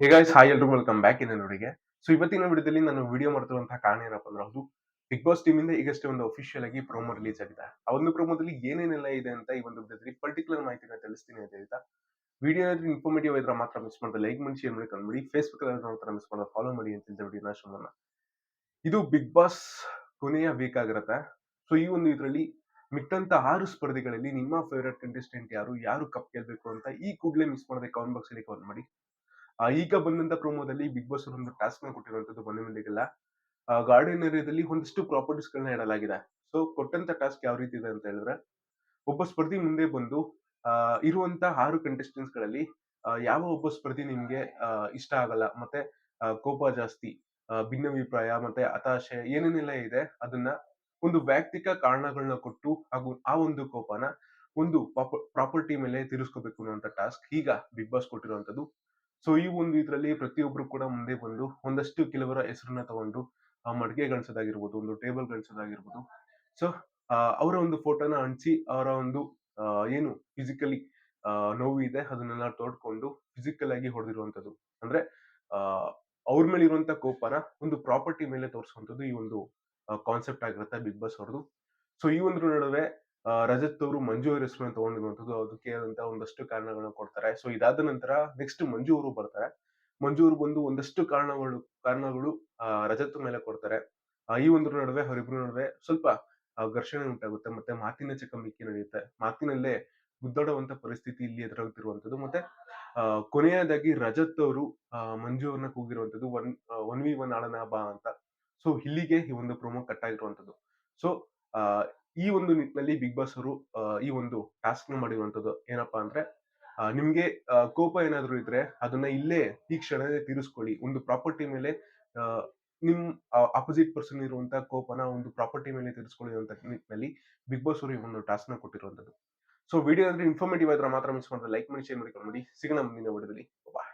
Guys hi ಎಲ್ರಿಗೂ welcome back in ನೋಡಿಗೆ. So ಇವತ್ತಿನ ವಿಡಿಯೋದಲ್ಲಿ ನಾನು ವಿಡಿಯೋ ಮಾಡ್ತಿರುವಂತಹ ಕಾರಣ ಏನಪ್ಪ ಅಂದ್ರೆ ಅದು ಬಿಗ್ ಬಾಸ್ ಟೀಮ್ ಇಂದ ಈಗಷ್ಟೇ ಒಂದು ಅಫಿಷಿಯಲ್ ಆಗಿ ಪ್ರೋಮೋ ರಿಲೀಸ್ ಆಗಿದೆ. ಆ ಒಂದು ಪ್ರೋಮೋದಲ್ಲಿ ಏನೇನೆಲ್ಲ ಇದೆ ಅಂತ ಈ ಒಂದು ವಿಡಿಯೋದಲ್ಲಿ ಪರ್ಟಿಕ್ಯುಲರ್ ಮಾಹಿತಿನ ತಿಳಿಸ್ತೀನಿ ಅಂತ ಹೇಳ್ತಾ ವಿಡಿಯೋ ಏನಾದ್ರೂ ಇನ್ಫಾರ್ಮೇಟಿವ್ ಇದ್ರೆ ಮಾತ್ರ ಮಿಸ್ ಮಾಡಿದ್ರೆ ಲೈಕ್ ಮಾಡಿ ಶೇರ್ ಮಾಡಿ ಕಂಡುಬಿಡಿ ಫೇಸ್ಬುಕ್ ಅಲ್ಲಿ ಮಿಸ್ ಮಾಡೋದು. ಫಾಲೋ ಮಾಡಿ ಅಂತ ವಿಡಿಯೋನ ಶೋನ ಇದು ಬಿಗ್ ಬಾಸ್ ಕೊನೆಯ ವೀಕ್ ಆಗಿರುತ್ತೆ. ಸೊ ಈ ಒಂದು ಇದರಲ್ಲಿ ಮಿಕ್ಕಂತ ಆರು ಸ್ಪರ್ಧೆಗಳಲ್ಲಿ ನಿಮ್ಮ ಫೇವರೇಟ್ ಕಂಟೆಸ್ಟೆಂಟ್ ಯಾರು? ಯಾರು ಕಪ್ ಗೆಲ್ಬೇಕು ಅಂತ ಈ ಕೂಡಲೇ ಮಿಸ್ ಮಾಡದೆ. ಕಾಮೆಂಟ್ ಬಾಕ್ಸ್ ಅಲ್ಲಿ ಕಾಲ್ ಮಾಡಿ. ಈಗ ಬಂದಂತ ಪ್ರೋಮೋದಲ್ಲಿ ಬಿಗ್ ಬಾಸ್ ಒಂದು ಟಾಸ್ಕ್ನ ಕೊಟ್ಟಿರುವಂತದ್ದು ಮನೆ ಮಂದಿಗೆಲ್ಲ ಗಾರ್ಡನ್ ಏರಿಯಾದಲ್ಲಿ ಒಂದಿಷ್ಟು ಪ್ರಾಪರ್ಟೀಸ್ ಗಳನ್ನ ಇಡಲಾಗಿದೆ. ಸೊ ಕೊಟ್ಟಂತ ಟಾಸ್ಕ್ ಯಾವ ರೀತಿ ಇದೆ ಅಂತ ಹೇಳಿದ್ರೆ, ಒಬ್ಬ ಸ್ಪರ್ಧಿ ಮುಂದೆ ಬಂದು ಇರುವಂತ ಆರು ಕಂಟೆಸ್ಟೆಂಟ್ಸ್ಗಳಲ್ಲಿ ಯಾವ ಒಬ್ಬ ಸ್ಪರ್ಧಿ ನಿಮ್ಗೆ ಇಷ್ಟ ಆಗಲ್ಲ, ಮತ್ತೆ ಕೋಪ ಜಾಸ್ತಿ ಭಿನ್ನಾಭಿಪ್ರಾಯ ಮತ್ತೆ ಹತಾಶೆ ಏನೇನೆಲ್ಲ ಇದೆ, ಅದನ್ನ ಒಂದು ವೈಯಕ್ತಿಕ ಕಾರಣಗಳನ್ನ ಕೊಟ್ಟು ಹಾಗೂ ಆ ಒಂದು ಕೋಪನ ಒಂದು ಪ್ರಾಪರ್ಟಿ ಮೇಲೆ ತೀರಿಸ್ಕೋಬೇಕು ಅನ್ನುವಂತ ಟಾಸ್ಕ್ ಈಗ ಬಿಗ್ ಬಾಸ್ ಕೊಟ್ಟಿರುವಂತದ್ದು. ಸೊ ಈ ಒಂದು ಇದರಲ್ಲಿ ಪ್ರತಿಯೊಬ್ಬರು ಕೂಡ ಮುಂದೆ ಬಂದು ಒಂದಷ್ಟು ಕೆಲವರ ಹೆಸರನ್ನ ತಗೊಂಡು ಆ ಮಡಿಕೆ ಗಳಿಸೋದಾಗಿರ್ಬೋದು, ಒಂದು ಟೇಬಲ್ ಗಳಿಸೋದಾಗಿರ್ಬೋದು. ಸೊ ಅವರ ಒಂದು ಫೋಟೋನ ಅಂಟಿಸಿ ಅವರ ಒಂದು ಏನು ಫಿಸಿಕಲಿ ನೋವು ಇದೆ ಅದನ್ನೆಲ್ಲ ತೋಡ್ಕೊಂಡು ಫಿಸಿಕಲ್ ಆಗಿ ಹೊಡೆದಿರುವಂತದ್ದು ಅಂದ್ರೆ ಅವ್ರ ಮೇಲೆ ಇರುವಂತ ಕೋಪನ ಒಂದು ಪ್ರಾಪರ್ಟಿ ಮೇಲೆ ತೋರಿಸುವಂಥದ್ದು ಈ ಒಂದು ಕಾನ್ಸೆಪ್ಟ್ ಆಗಿರುತ್ತೆ ಬಿಗ್ ಬಾಸ್ ಅವ್ರದ್ದು ಸೊ ಈ ಒಂದು ನಡುವೆ ರಜತ್ ಅವರು ಮಂಜು ಅವ್ರ ತಗೊಂಡಿರುವಂತದ್ದು ಅದಕ್ಕೆ ಆದಂತ ಒಂದಷ್ಟು ಕಾರಣಗಳನ್ನ ಕೊಡ್ತಾರೆ. ಸೊ ಇದಾದ ನಂತರ ನೆಕ್ಸ್ಟ್ ಮಂಜು ಅವರು ಬರ್ತಾರೆ. ಮಂಜು ಅವರು ಬಂದು ಒಂದಷ್ಟು ಕಾರಣಗಳು ಕಾರಣಗಳು ರಜತ್ ಮೇಲೆ ಕೊಡ್ತಾರೆ. ಈ ಒಂದು ನಡುವೆ, ಅವರಿಬ್ರು ನಡುವೆ ಸ್ವಲ್ಪ ಘರ್ಷಣೆ ಉಂಟಾಗುತ್ತೆ. ಮತ್ತೆ ಮಾತಿನ ಚಕಮಕಿ ನಡೆಯುತ್ತೆ. ಮಾತಿನಲ್ಲೇ ಗುದ್ದಾಡುವಂತ ಪರಿಸ್ಥಿತಿ ಇಲ್ಲಿ ಎದುರಾಗುತ್ತಿರುವಂತದ್ದು ಮತ್ತೆ ಕೊನೆಯದಾಗಿ ರಜತ್ ಅವರು ಮಂಜು ಅವ್ರನ್ನ ಕೂಗಿರುವಂತದ್ದು ಒನ್ ಒನ್ ವಿ ಒನ್ ಆಳನ ಬಾ ಅಂತ. ಸೊ ಇಲ್ಲಿಗೆ ಈ ಒಂದು ಪ್ರೊಮೋ ಕಟ್ ಆಗಿರುವಂತದ್ದು ಸೊ ಈ ಒಂದು ನಿಟ್ಟಿನಲ್ಲಿ ಬಿಗ್ ಬಾಸ್ ಅವರು ಈ ಒಂದು ಟಾಸ್ಕ್ನ ಮಾಡಿರುವಂತದ್ದು ಏನಪ್ಪಾ ಅಂದ್ರೆ ನಿಮ್ಗೆ ಕೋಪ ಏನಾದ್ರು ಇದ್ರೆ ಅದನ್ನ ಇಲ್ಲೇ ಈ ತೀರಿಸ್ಕೊಳ್ಳಿ. ಒಂದು ಪ್ರಾಪರ್ಟಿ ಮೇಲೆ ನಿಮ್ ಅಪೋಸಿಟ್ ಪರ್ಸನ್ ಇರುವಂತ ಕೋಪನ ಒಂದು ಪ್ರಾಪರ್ಟಿ ಮೇಲೆ ತೀರಿಸ್ಕೊಳ್ಳಿ ಅಂತ ನಿಟ್ಟಿನಲ್ಲಿ ಬಿಗ್ ಬಾಸ್ ಅವರು ಈ ಒಂದು ಟಾಸ್ಕ್ನ ಕೊಟ್ಟಿರುವಂತದ್ದು ಸೊ ವಿಡಿಯೋ ಅಂದ್ರೆ ಇನ್ಫಾರ್ಮೇಟಿವ್ ಆದ್ರೆ ಮಾತ್ರ ಮಿಸ್ ಮಾಡಿದ್ರೆ ಲೈಕ್ ಮಾಡಿ ಶೇರ್ ಮಾಡಿ ಸಿಗೋಣ ಮುಂದಿನ ವಿಡಿಯೋದಲ್ಲಿ. ಬಾಯ್